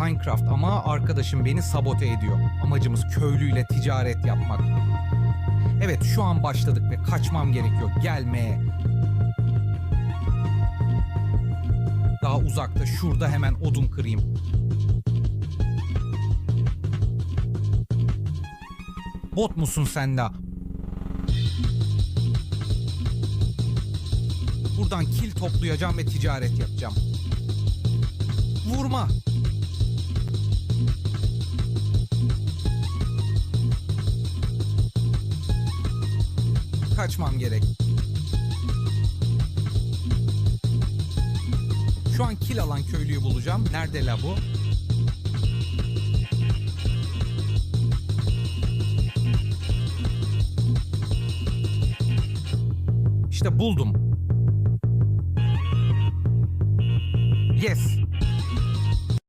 Minecraft ama arkadaşım beni sabote ediyor. Amacımız köylüyle ticaret yapmak. Evet şu an başladık ve kaçmam gerekiyor. Gelmeye. Daha uzakta şurada hemen odun kırayım. Bot musun sen de? Buradan kil toplayacağım ve ticaret yapacağım. Vurma. Kaçmam gerek. Şu an kil alan köylüyü bulacağım. Nerede la bu? İşte buldum. Yes.